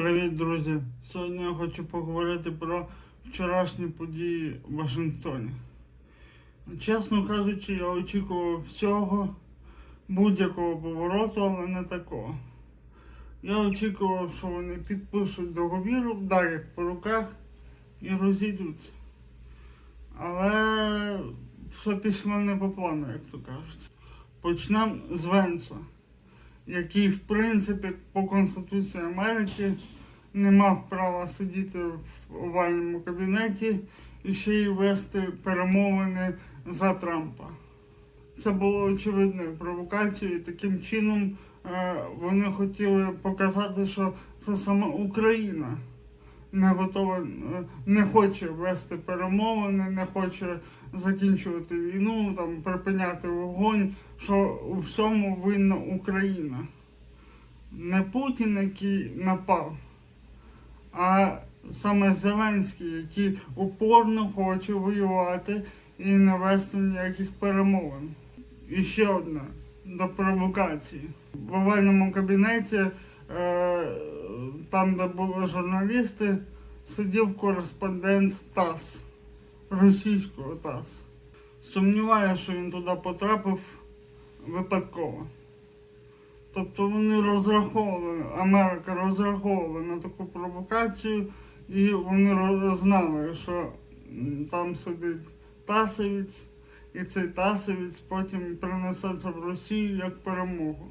Привіт, друзі! Сьогодні я хочу поговорити про вчорашні події в Вашингтоні. Чесно кажучи, я очікував всього, будь-якого повороту, але не такого. Я очікував, що вони підпишуть договір, вдарять по руках і розійдуться. Але все пішло не по плану, як то кажуть. Почнемо з Венса який в принципі по Конституції Америки не мав права сидіти в овальному кабінеті і ще й вести перемовини за Трампа. Це було очевидною провокацією, і таким чином е, вони хотіли показати, що це саме Україна не готова, е, не хоче вести перемовини, не хоче закінчувати війну, там припиняти вогонь, що у всьому винна Україна. Не Путін, який напав, а саме Зеленський, який упорно хоче воювати і не вести ніяких перемовин. І ще одне до провокації. В овальному кабінеті, е, там, де були журналісти, сидів кореспондент ТАСС, російського ТАСС. Сумніваюся, що він туди потрапив випадково. Тобто вони розраховували, Америка розраховувала на таку провокацію, і вони знали, що там сидить Тасовець, і цей Тасовець потім принесеться в Росію як перемогу.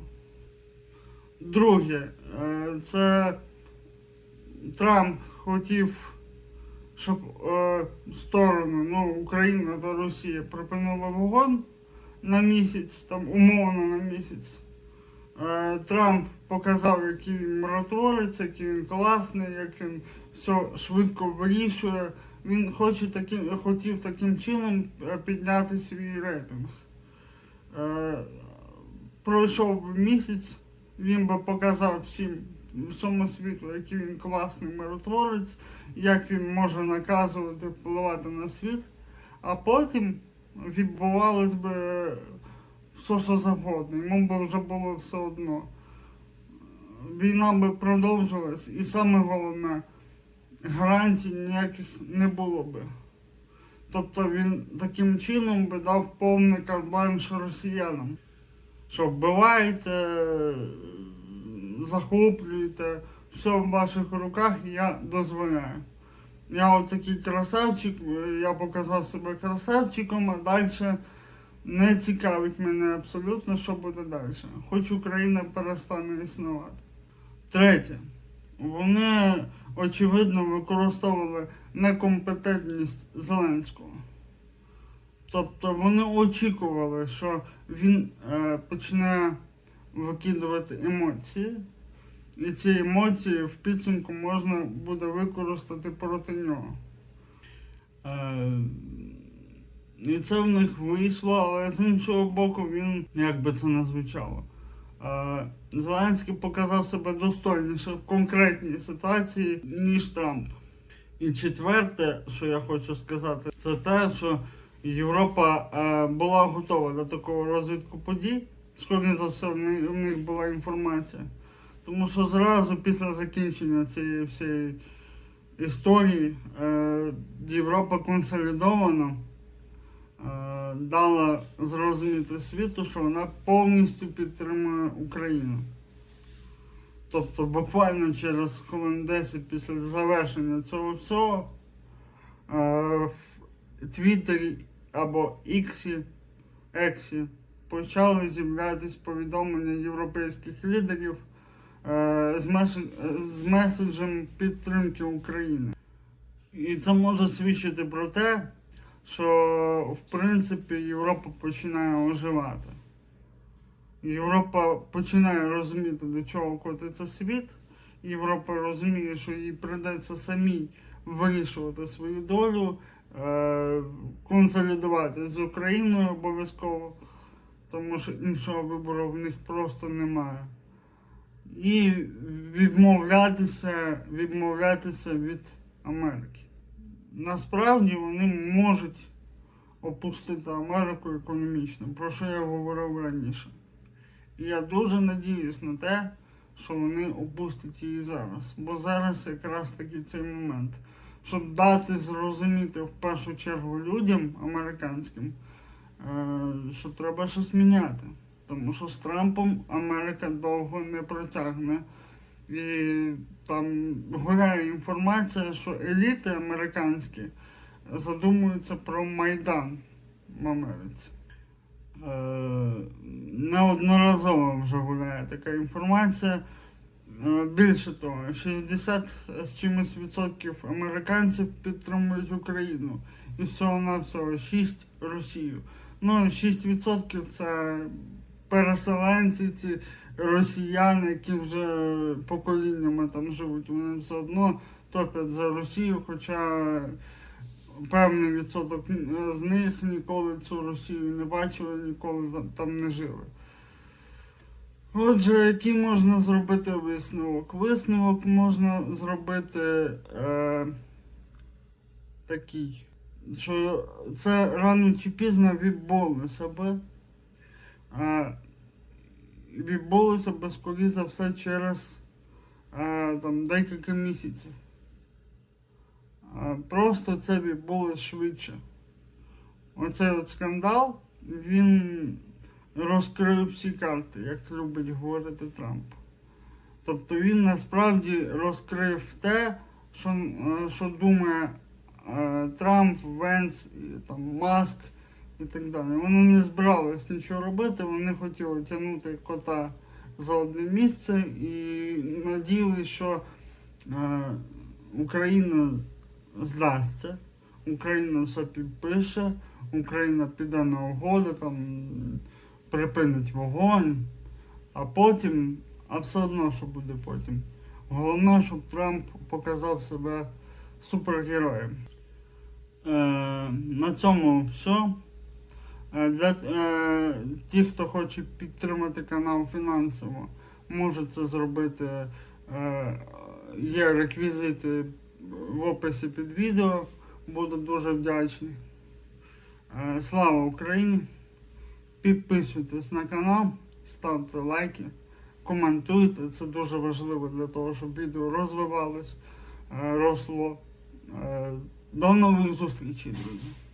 Друге, е, це Трамп хотів, щоб е, сторони, ну, Україна та Росія припинили вогонь на місяць, там умовно на місяць. Е, Трамп показав, який він миротворець, який він класний, як він все швидко вирішує. Він хоче таким, хотів таким чином е, підняти свій рейтинг. Е, Пройшов би місяць, він би показав всім всьому світу, який він класний миротворець, як він може наказувати, впливати на світ, а потім відбувалось би все, що завгодно. Йому би вже було все одно. Війна би продовжилась, і саме головне, гарантій ніяких не було би. Тобто він таким чином би дав повний карт-бланш росіянам. Що вбиваєте, захоплюєте, все в ваших руках, я дозволяю. Я от такий красавчик, я показав себе красавчиком, а далі не цікавить мене абсолютно, що буде далі. Хоч Україна перестане існувати. Третє. Вони очевидно використовували некомпетентність Зеленського. Тобто вони очікували, що він е, почне викидувати емоції, і ці емоції в підсумку можна буде використати проти нього. Е, і це в них вийшло, але з іншого боку, він, як би це не звучало, е, Зеленський показав себе достойніше в конкретній ситуації, ніж Трамп. І четверте, що я хочу сказати, це те, що Європа е, була готова до такого розвитку подій. Скоріше за все, в них, була інформація. Тому що зразу після закінчення цієї всієї історії е, Європа консолідована е, дала зрозуміти світу, що вона повністю підтримує Україну. Тобто буквально через хвилин 10 після завершення цього всього е, в Твіттері або Іксі, Ексі почали з'являтися повідомлення європейських лідерів з, меш- з меседжем підтримки України. І це може свідчити про те, що в принципі Європа починає оживати. Європа починає розуміти, до чого котиться світ. Європа розуміє, що їй прийдеться самій вирішувати свою долю, е- консолідувати з Україною обов'язково, тому що іншого вибору в них просто немає. І відмовлятися, відмовлятися від Америки. Насправді вони можуть опустити Америку економічно, про що я говорив раніше. І я дуже надіюсь на те, що вони опустять її зараз. Бо зараз якраз таки цей момент. Щоб дати зрозуміти в першу чергу людям американським, е, що треба щось міняти. Тому що з Трампом Америка довго не протягне. І там гуляє інформація, що еліти американські задумуються про Майдан в Америці. Е, неодноразово вже гуляє така інформація. Е, Більше того, 60 з чимось відсотків американців підтримують Україну. І всього на всього 6 Росію. Ну, 6% це переселенці, ці росіяни, які вже поколіннями там живуть. Вони все одно топять за Росію, хоча певний відсоток з них ніколи цю Росію не бачили, ніколи там не жили. Отже, який можна зробити висновок? Висновок можна зробити е, такий, що це рано чи пізно відбулося би. Е, відбулося би, скоріше за все, через е, там, декілька місяців. Е, просто це відбулося швидше. Оцей от скандал, він розкрив всі карти, як любить говорити Трамп. Тобто він насправді розкрив те, що, що думає е, Трамп, Венс, і, там, Маск і так далі. Вони не збирались нічого робити, вони хотіли тягнути кота за одне місце і надіялися, що е, Україна здасться, Україна все підпише, Україна піде на угоду, там припинить вогонь, а потім, а все одно, що буде потім. Головне, щоб Трамп показав себе супергероєм. Е, на цьому все. Е, Для е, тих, хто хоче підтримати канал фінансово, може це зробити. Е, є реквізити в описі під відео. Буду дуже вдячний. Слава Україні! Підписуйтесь на канал, ставте лайки, коментуйте. Це дуже важливо для того, щоб відео розвивалось, росло. До нових зустрічей, друзі!